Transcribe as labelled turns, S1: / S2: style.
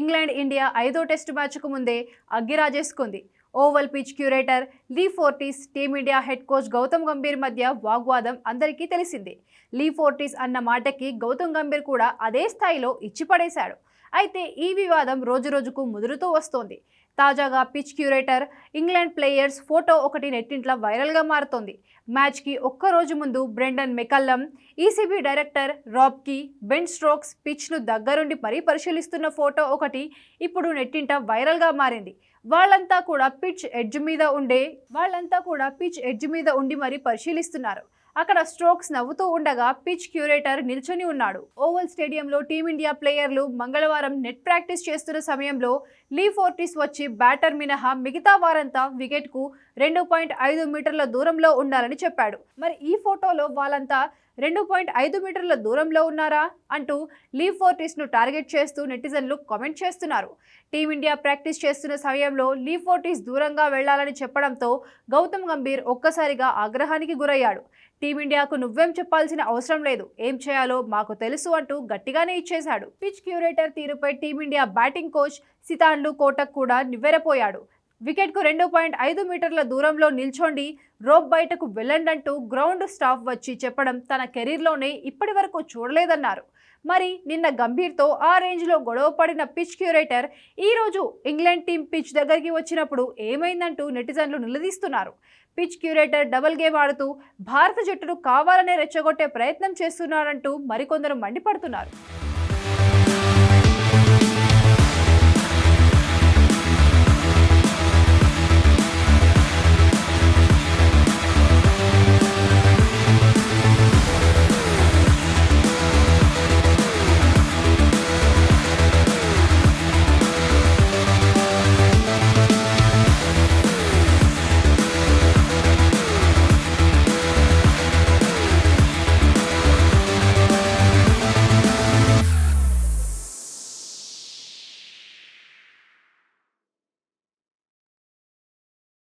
S1: England India ఐదో test మ్యాచ్కు ముందే అగ్గిరాజేసుకుంది. Oval pitch curator Lee Fortis team India head coach Gautam Gambhir మధ్య వాగ్వాదం అందరికీ తెలిసిందే. లీ ఫోర్టీస్ అన్న మాటకి గౌతమ్ గంభీర్ కూడా అదే స్థాయిలో ఇచ్చిపడేశాడు. అయితే ఈ వివాదం రోజురోజుకు ముదురుతూ వస్తోంది. తాజాగా pitch curator England players photo ఒకటి నెట్టింట్ల వైరల్గా మారుతోంది. మ్యాచ్కి ఒక్క రోజు ముందు బ్రెండన్ మెకల్లం ఈసీబీ డైరెక్టర్ రాబ్కి బెన్ స్ట్రోక్స్ పిచ్ను దగ్గరుండి మరీ పరిశీలిస్తున్న ఫోటో ఒకటి ఇప్పుడు నెట్టింట వైరల్గా మారింది. వాళ్ళంతా కూడా పిచ్ ఎడ్జ్ మీద ఉండే వాళ్ళంతా కూడా పిచ్ ఎడ్జ్ మీద ఉండి మరీ పరిశీలిస్తున్నారు. అక్కడ స్ట్రోక్స్ నవ్వుతూ ఉండగా పిచ్ క్యూరేటర్ నిల్చొని ఉన్నాడు. ఓవల్ స్టేడియంలో టీమిండియా ప్లేయర్లు మంగళవారం నెట్ ప్రాక్టీస్ చేస్తున్న సమయంలో లీ ఫోర్టిస్ వచ్చి బ్యాటర్ మినహా మిగతా వారంతా వికెట్కు రెండు పాయింట్ ఐదు మీటర్ల దూరంలో ఉండాలని చెప్పాడు. మరి ఈ ఫోటోలో వాళ్ళంతా రెండు పాయింట్ ఐదు మీటర్ల దూరంలో ఉన్నారా? అంటూ లీ ఫోర్టిస్ను టార్గెట్ చేస్తూ నెటిజన్లు కామెంట్ చేస్తున్నారు. టీమిండియా ప్రాక్టీస్ చేస్తున్న సమయంలో లీ ఫోర్టిస్ దూరంగా వెళ్ళాలని చెప్పడంతో గౌతమ్ గంభీర్ ఒక్కసారిగా ఆగ్రహానికి గురయ్యాడు. టీమిండియాకు నువ్వేం చెప్పాల్సిన అవసరం లేదు. ఏం చేయాలో మాకు తెలుసు అంటూ గట్టిగానే ఇచ్చేశాడు. పిచ్ క్యూరేటర్ తీరుపై team India batting coach Sitanshu Kotak కూడా నివ్వెరపోయాడు. వికెట్కు రెండు పాయింట్ ఐదు మీటర్ల దూరంలో నిల్చోండి రోప్ బయటకు వెళ్ళండంటూ గ్రౌండ్ స్టాఫ్ వచ్చి చెప్పడం తన కెరీర్లోనే ఇప్పటి వరకు చూడలేదన్నారు. మరి నిన్న గంభీర్తో ఆ రేంజ్లో గొడవ పడిన పిచ్ క్యూరేటర్ ఈరోజు ఇంగ్లాండ్ టీం పిచ్ దగ్గరికి వచ్చినప్పుడు ఏమైందంటూ నెటిజన్లు నిలదీస్తున్నారు. పిచ్ క్యూరేటర్ డబుల్ గేమ్ ఆడుతూ భారత జట్టును కావాలనే రెచ్చగొట్టే ప్రయత్నం చేస్తున్నాడంటూ మరికొందరు మండిపడుతున్నారు.